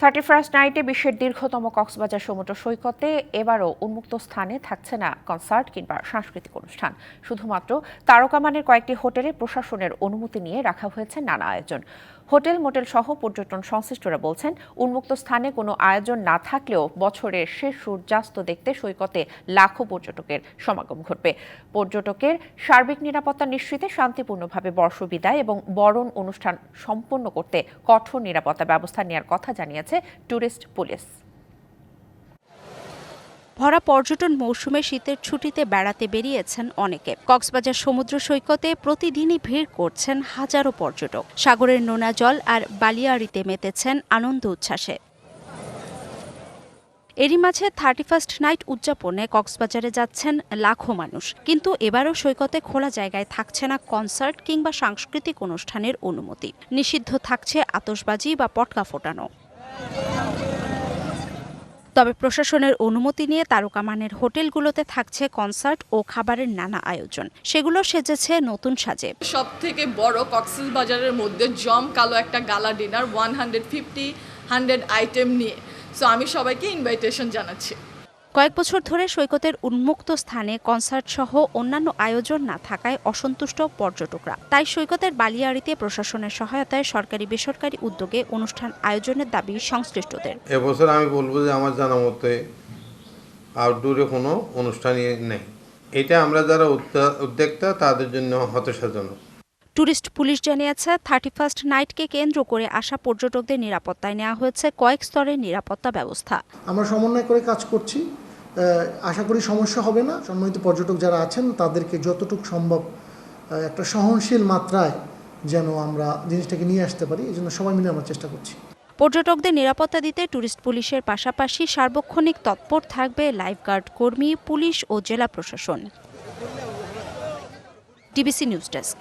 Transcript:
Thirty first নাইটে বিশ্বের দীর্ঘতম কক্সবাজার সমুদ্র সৈকতে এবারও উন্মুক্ত স্থানে থাকছে না কনসার্ট কিংবা সাংস্কৃতিক অনুষ্ঠান। শুধুমাত্র তারকামানের কয়েকটি হোটেলে প্রশাসনের অনুমতি নিয়ে রাখা হয়েছে নানা আয়োজন। হোটেল, মোটেল সহ পর্যটন সংশ্লিষ্টরা বলছেন, উন্মুক্ত স্থানে কোনো আয়োজন না থাকলেও বছরের শেষ সূর্যাস্ত দেখতে সৈকতে লাখো পর্যটকের সমাগম ঘটবে। পর্যটকের সার্বিক নিরাপত্তা নিশ্চিতে শান্তিপূর্ণভাবে বর্ষবিদায় এবং বরণ অনুষ্ঠান সম্পন্ন করতে কঠোর নিরাপত্তা ব্যবস্থা নেওয়ার কথা জানিয়েছে ট্যুরিস্ট পুলিশ। ভরা পর্যটন মৌসুমে শীতের ছুটিতে বেড়াতে বেরিয়েছেন অনেকে। কক্সবাজার সমুদ্র সৈকতে প্রতিদিনই ভিড় করছেন হাজারো পর্যটক। সাগরের নোনা জল আর বালিয়াড়িতে মেতেছেন আনন্দ উচ্ছ্বাসে। এরই মাঝে থার্টি ফার্স্ট নাইট উদযাপনে কক্সবাজারে যাচ্ছেন লাখো মানুষ। কিন্তু এবারও সৈকতে খোলা জায়গায় থাকছে না কনসার্ট কিংবা সাংস্কৃতিক অনুষ্ঠানের অনুমতি। নিষিদ্ধ থাকছে আতশবাজি বা পটকা ফোটানো। তবে প্রশাসনের অনুমতি নিয়ে তারকা মানের হোটেলগুলোতে থাকছে কনসার্ট ও খাবারের নানা আয়োজন। সেগুলো সেজেছে নতুন সাজে। সব থেকে বড় কক্সেস বাজারের মধ্যে জম কালো একটা gala dinner one hundred fifty hundred item নিয়ে। সো আমি সবাইকে ইনভাইটেশন জানাচ্ছি। কয়েক বছর ধরে সৈকতের উন্মুক্ত স্থানে কনসার্ট সহ অন্যান্য আয়োজন না থাকায় অসন্তুষ্ট পর্যটকরা। তাই সৈকতের বালিয়াড়িতে প্রশাসনের সহায়তায় সরকারি বেসরকারি উদ্যোগে অনুষ্ঠান আয়োজনের দাবি সংশ্লিষ্টদের। এবছর আমি বলব যে আমার জানা মতে আউটডোরে কোনো অনুষ্ঠানই নেই। এটা আমরা যারা উদ্যা- উদ্যোক্তা, তাদের জন্য হতাশাজনক। ট্যুরিস্ট পুলিশ জানিয়েছে থার্টি ফার্স্ট নাইটকে কেন্দ্র করে আসা পর্যটকদের নিরাপত্তায় নেওয়া হয়েছে কয়েক স্তরের নিরাপত্তা ব্যবস্থা। আমরা সমন্বয় করে কাজ করছি। আশা করি সমস্যা হবে না। সম্মানিত পর্যটক যারা আছেন তাদেরকে যতটুকু সম্ভব একটা সহনশীল মাত্রায় যেন আমরা জিনিসটাকে নিয়ে আসতে পারি এই জন্য সবাই মিলে আমরা চেষ্টা করছি। পর্যটকদের নিরাপত্তা দিতে ট্যুরিস্ট পুলিশের পাশাপাশি সার্বক্ষণিক তৎপর থাকবে লাইফগার্ড কর্মী পুলিশ ও জেলা প্রশাসন। DBC news desk.